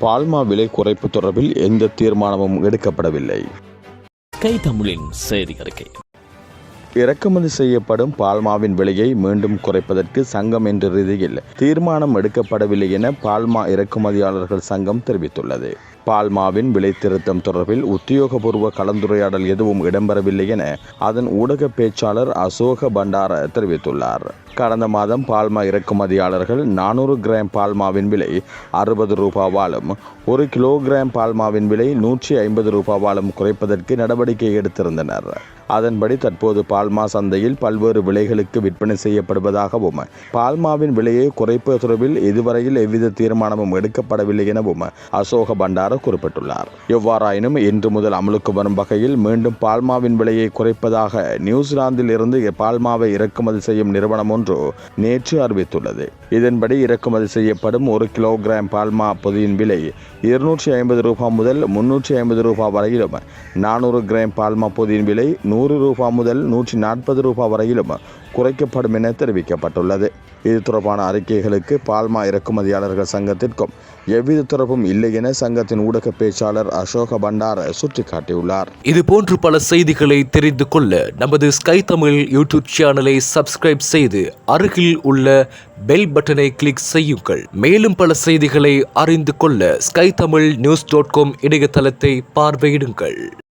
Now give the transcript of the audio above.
பால்மா விலை குறைப்பு தொடர்பில் எந்த தீர்மானமும் எடுக்கப்படவில்லை. கை தமிழின் செய்தி அறிக்கை. இறக்குமதி செய்யப்படும் பால்மாவின் விலையை மீண்டும் குறைப்பதற்கு சங்கம் என்ற ரீதியில் தீர்மானம் எடுக்கப்படவில்லை என பால்மா இறக்குமதியாளர்கள் சங்கம் தெரிவித்துள்ளது. பால்மாவின் விலை திருத்தம் தொடர்பில் உத்தியோகபூர்வ கலந்துரையாடல் எதுவும் இடம்பெறவில்லை என அதன் ஊடக பேச்சாளர் அசோக பண்டார தெரிவித்துள்ளார். கடந்த மாதம் பால்மா இறக்குமதியாளர்கள் நானூறு கிராம் பால்மாவின் விலை அறுபது ரூபாவாலும் ஒரு கிலோகிராம் பால்மாவின் விலை நூற்றி ஐம்பது ரூபாவாலும் குறைப்பதற்கு நடவடிக்கை எடுத்திருந்தனர். அதன்படி தற்போது பால்மா சந்தையில் பல்வேறு விலைகளுக்கு விற்பனை செய்யப்படுவதாகவும் பால்மாவின் விலையை குறைப்பு தொடர்பில் இதுவரையில் எவ்வித தீர்மானமும் எடுக்கப்படவில்லை எனவும் அசோக பண்டார குறிப்பிட்டுள்ளார். எவ்வாறாயினும் இன்று முதல் அமலுக்கு வரும் வகையில் மீண்டும் பால்மாவின் விலையை குறைப்பதாக நியூசிலாந்தில் இருந்து பால்மாவை இறக்குமதி செய்யும் நிறுவனம் ஒன்று நேற்று அறிவித்துள்ளது. இதன்படி இறக்குமதி செய்யப்படும் ஒரு கிலோகிராம் பால்மா பொதியின் விலை இருநூற்றி ஐம்பது ரூபாய் முதல் முன்னூற்றி ஐம்பது ரூபாய் வரையிலும் நானூறு கிராம் பால்மா பொதியின் விலை நூறு ரூபா முதல் நூற்றி நாற்பது ரூபாய் வரையிலும் குறைக்கப்படும் என தெரிவிக்கப்பட்டுள்ளது. இது தொடர்பான அறிக்கைகளுக்கு பால்மா இறக்குமதியாளர்கள் சங்கத்திற்கும் எவ்வித தொடர்பும் இல்லை என சங்கத்தின் ஊடக பேச்சாளர் அசோக பண்டார சுட்டிக்காட்டியுள்ளார். இது போன்று பல செய்திகளை தெரிந்து கொள்ள நமது ஸ்கை தமிழ் யூடியூப் சேனலை சப்ஸ்கிரைப் செய்து அருகில் உள்ள பெல் பட்டனை கிளிக் செய்யுங்கள். மேலும் பல செய்திகளை அறிந்து கொள்ள Sky Tamil news dot com இணையதளத்தை பார்வையிடுங்கள்.